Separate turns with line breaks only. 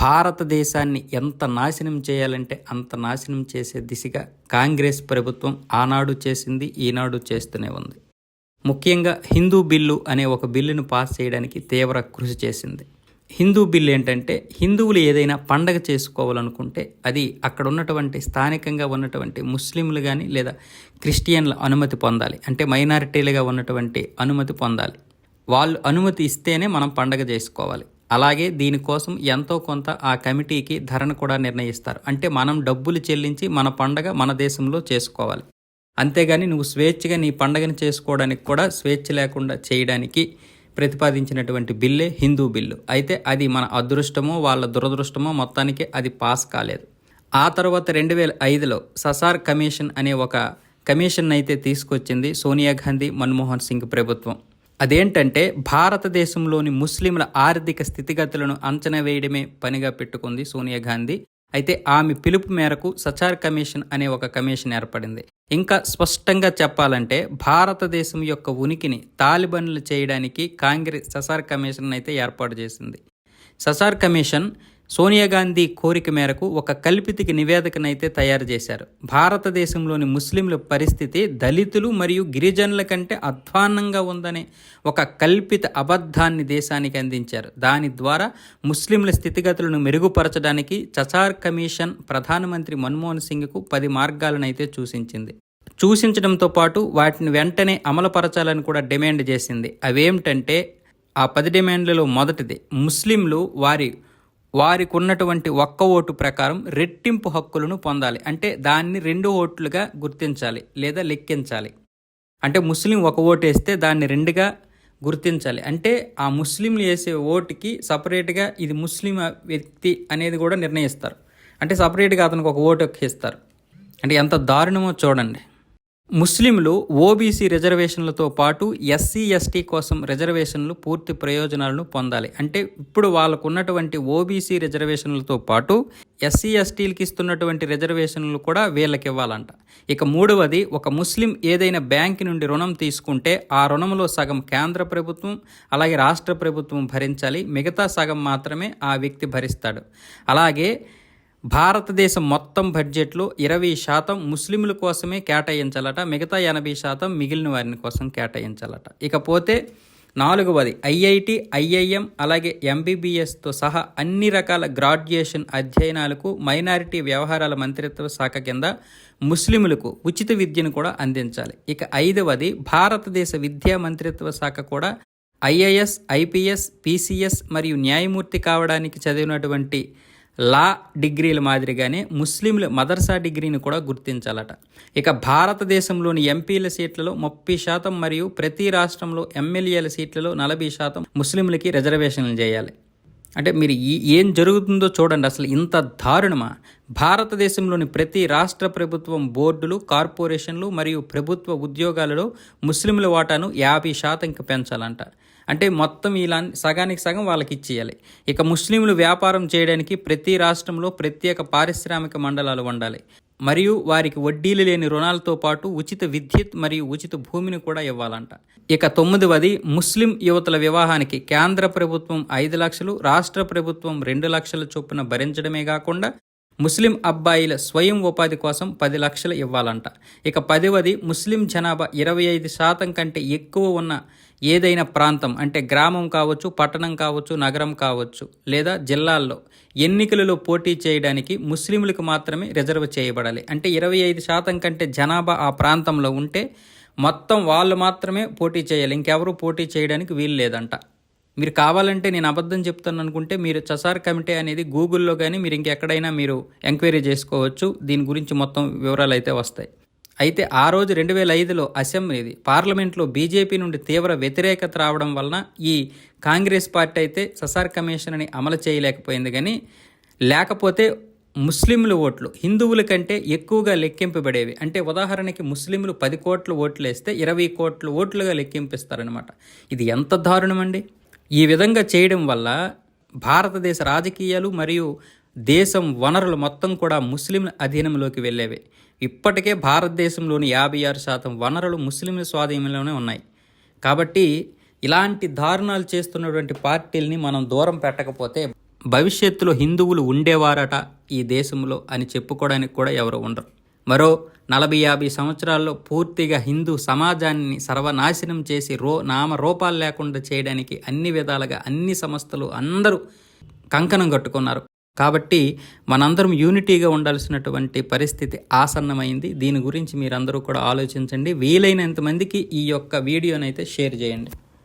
భారతదేశాన్ని ఎంత నాశనం చేయాలంటే అంత నాశనం చేసే దిశగా కాంగ్రెస్ ప్రభుత్వం ఆనాడు చేసింది ఈనాడు చేస్తూనే ఉంది. ముఖ్యంగా హిందూ బిల్లు అనే ఒక బిల్లును పాస్ చేయడానికి తీవ్ర కృషి చేసింది. హిందూ బిల్లు ఏంటంటే హిందువులు ఏదైనా పండగ చేసుకోవాలనుకుంటే అది అక్కడ ఉన్నటువంటి స్థానికంగా ఉన్నటువంటి ముస్లింలు కానీ లేదా క్రిస్టియన్ల అనుమతి పొందాలి. అంటే మైనారిటీలుగా ఉన్నటువంటి అనుమతి పొందాలి. వాళ్ళు అనుమతి ఇస్తేనే మనం పండగ చేసుకోవాలి. అలాగే దీనికోసం ఎంతో కొంత ఆ కమిటీకి ధరను కూడా నిర్ణయిస్తారు. అంటే మనం డబ్బులు చెల్లించి మన పండగ మన దేశంలో చేసుకోవాలి. అంతేగాని నువ్వు స్వేచ్ఛగా నీ పండగను చేసుకోవడానికి కూడా స్వేచ్ఛ లేకుండా చేయడానికి ప్రతిపాదించినటువంటి బిల్లే హిందూ బిల్లు. అయితే అది మన అదృష్టమో వాళ్ళ దురదృష్టమో మొత్తానికి అది పాస్ కాలేదు. ఆ తర్వాత రెండు వేల ఐదులో ససార్ కమిషన్ అనే ఒక కమిషన్ అయితే తీసుకొచ్చింది సోనియా గాంధీ మన్మోహన్ సింగ్ ప్రభుత్వం. అదేంటంటే భారతదేశంలోని ముస్లింల ఆర్థిక స్థితిగతులను అంచనా వేయడమే పనిగా పెట్టుకుంది సోనియా గాంధీ. అయితే ఆమె పిలుపు మేరకు సచార్ కమిషన్ అనే ఒక కమిషన్ ఏర్పడింది. ఇంకా స్పష్టంగా చెప్పాలంటే భారతదేశం యొక్క ఉనికిని తాలిబన్లు చేయడానికి కాంగ్రెస్ ససార్ కమిషన్ అయితే ఏర్పాటు చేసింది. ససార్ కమిషన్ సోనియా గాంధీ కోరిక మేరకు ఒక కల్పితికి నివేదికనైతే తయారు చేశారు. భారతదేశంలోని ముస్లింల పరిస్థితి దళితులు మరియు గిరిజనుల కంటే అధ్వాన్నంగా ఉందనే ఒక కల్పిత అబద్ధాన్ని దేశానికి అందించారు. దాని ద్వారా ముస్లింల స్థితిగతులను మెరుగుపరచడానికి చచార్ కమిషన్ ప్రధానమంత్రి మన్మోహన్ సింగ్కు పది మార్గాలను అయితే సూచించింది సూచించడంతో పాటు వాటిని వెంటనే అమలుపరచాలని కూడా డిమాండ్ చేసింది. అవేమిటంటే ఆ పది డిమాండ్లలో మొదటిది ముస్లింలు వారి వారికి ఉన్నటువంటి ఒక్క ఓటు ప్రకారం రెట్టింపు హక్కులను పొందాలి. అంటే దాన్ని రెండు ఓట్లుగా గుర్తించాలి లేదా లెక్కించాలి. అంటే ముస్లిం ఒక ఓటు వేస్తే దాన్ని రెండుగా గుర్తించాలి. అంటే ఆ ముస్లింలు వేసే ఓటుకి సపరేట్గా ఇది ముస్లిం వ్యక్తి అనేది కూడా నిర్ణయిస్తారు. అంటే సపరేట్గా అతనికి ఒక ఓటు ఇస్తారు. అంటే ఎంత దారుణమో చూడండి. ముస్లింలు ఓబీసీ రిజర్వేషన్లతో పాటు ఎస్సీ ఎస్టీ కోసం రిజర్వేషన్లు పూర్తి ప్రయోజనాలను పొందాలి. అంటే ఇప్పుడు వాళ్ళకు ఉన్నటువంటి ఓబీసీ రిజర్వేషన్లతో పాటు ఎస్సీ ఎస్టీలకి ఇస్తున్నటువంటి రిజర్వేషన్లు కూడా వీళ్ళకి ఇవ్వాలంట. ఇక మూడవది ఒక ముస్లిం ఏదైనా బ్యాంక్ నుండి రుణం తీసుకుంటే ఆ రుణంలో సగం కేంద్ర ప్రభుత్వం అలాగే రాష్ట్ర ప్రభుత్వం భరించాలి. మిగతా సగం మాత్రమే ఆ వ్యక్తి భరిస్తాడు. అలాగే భారతదేశం మొత్తం బడ్జెట్లో ఇరవై శాతం ముస్లింల కోసమే కేటాయించాలట మిగతా ఎనభై శాతం మిగిలిన వారిని కోసం కేటాయించాలట. ఇకపోతే నాలుగవది ఐఐటి ఐఐఎం అలాగే ఎంబీబీఎస్తో సహా అన్ని రకాల గ్రాడ్యుయేషన్ అధ్యయనాలకు మైనారిటీ వ్యవహారాల మంత్రిత్వ శాఖ కింద ముస్లింలకు ఉచిత విద్యను కూడా అందించాలి. ఇక ఐదవది భారతదేశ విద్యా మంత్రిత్వ శాఖ కూడా ఐఏఎస్ ఐపీఎస్ పీసీఎస్ మరియు న్యాయమూర్తి కావడానికి చదివినటువంటి లా డిగ్రీల మాదిరిగానే ముస్లింలు మదర్సా డిగ్రీని కూడా గుర్తించాలట. ఇక భారతదేశంలోని ఎంపీల సీట్లలో ముప్పై శాతం మరియు ప్రతి రాష్ట్రంలో ఎమ్మెల్యేల సీట్లలో నలభై శాతం ముస్లింలకి రిజర్వేషన్లు చేయాలి. అంటే మీరు ఏం జరుగుతుందో చూడండి. అసలు ఇంత దారుణమా? భారతదేశంలోని ప్రతి రాష్ట్ర ప్రభుత్వం బోర్డులు కార్పొరేషన్లు మరియు ప్రభుత్వ ఉద్యోగాలలో ముస్లింల వాటాను యాభై శాతంకి పెంచాలంట. అంటే మొత్తం ఇలా సగానికి సగం వాళ్ళకి ఇచ్చేయాలి. ఇక ముస్లింలు వ్యాపారం చేయడానికి ప్రతి రాష్ట్రంలో ప్రత్యేక పారిశ్రామిక మండలాలు ఉండాలి మరియు వారికి వడ్డీలు లేని రుణాలతో పాటు ఉచిత విద్యుత్ మరియు ఉచిత భూమిని కూడా ఇవ్వాలంట. ఇక తొమ్మిదవది ముస్లిం యువతల వివాహానికి కేంద్ర ప్రభుత్వం ఐదు లక్షలు రాష్ట్ర ప్రభుత్వం రెండు లక్షల చొప్పున భరించడమే కాకుండా ముస్లిం అబ్బాయిల స్వయం ఉపాధి కోసం పది లక్షలు ఇవ్వాలంట. ఇక పదివది ముస్లిం జనాభా ఇరవై ఐదు శాతం కంటే ఎక్కువ ఉన్న ఏదైనా ప్రాంతం అంటే గ్రామం కావచ్చు పట్టణం కావచ్చు నగరం కావచ్చు లేదా జిల్లాల్లో ఎన్నికలలో పోటీ చేయడానికి ముస్లింలకు మాత్రమే రిజర్వ్ చేయబడాలి. అంటే ఇరవై ఐదు శాతం కంటే జనాభా ఆ ప్రాంతంలో ఉంటే మొత్తం వాళ్ళు మాత్రమే పోటీ చేయాలి. ఇంకెవరూ పోటీ చేయడానికి వీలు లేదంట. మీరు కావాలంటే నేను అబద్ధం చెప్తాను అనుకుంటే మీరు చసార్ కమిటీ అనేది గూగుల్లో కానీ మీరు ఇంకెక్కడైనా మీరు ఎంక్వైరీ చేసుకోవచ్చు. దీని గురించి మొత్తం వివరాలు అయితే వస్తాయి. అయితే ఆ రోజు రెండు వేల ఐదులో అసెంబ్లీ పార్లమెంట్లో బీజేపీ నుండి తీవ్ర వ్యతిరేకత రావడం వలన ఈ కాంగ్రెస్ పార్టీ అయితే ససార్ కమిషన్ని అమలు చేయలేకపోయింది కానీ లేకపోతే ముస్లింలు ఓట్లు హిందువుల కంటే ఎక్కువగా లెక్కింపబడేవి. అంటే ఉదాహరణకి ముస్లింలు పది కోట్ల ఓట్లు వేస్తే ఇరవై కోట్ల ఓట్లుగా లెక్కింపిస్తారనమాట ఇది ఎంత దారుణం అండి? ఈ విధంగా చేయడం వల్ల భారతదేశ రాజకీయాలు మరియు దేశం వనరులు మొత్తం కూడా ముస్లింల అధీనంలోకి వెళ్ళేవి. ఇప్పటికే భారతదేశంలోని యాభై ఆరు శాతం వనరులు ముస్లింల స్వాధీనంలోనే ఉన్నాయి. కాబట్టి ఇలాంటి దారుణాలు చేస్తున్నటువంటి పార్టీల్ని మనం దూరం పెట్టకపోతే భవిష్యత్తులో హిందువులు ఉండేవారట ఈ దేశంలో అని చెప్పుకోవడానికి కూడా ఎవరు ఉండరు. మరో నలభై యాభై సంవత్సరాల్లో పూర్తిగా హిందూ సమాజాన్ని సర్వనాశనం చేసి రో నామ రూపాలు లేకుండా చేయడానికి అన్ని విధాలుగా అన్ని సంస్థలు అందరూ కంకణం కట్టుకున్నారు. కాబట్టి మనందరం యూనిటీగా ఉండాల్సినటువంటి పరిస్థితి ఆసన్నమైంది. దీని గురించి మీరందరూ కూడా ఆలోచించండి. వీలైనంత మందికి ఈ యొక్క వీడియోనైతే షేర్ చేయండి.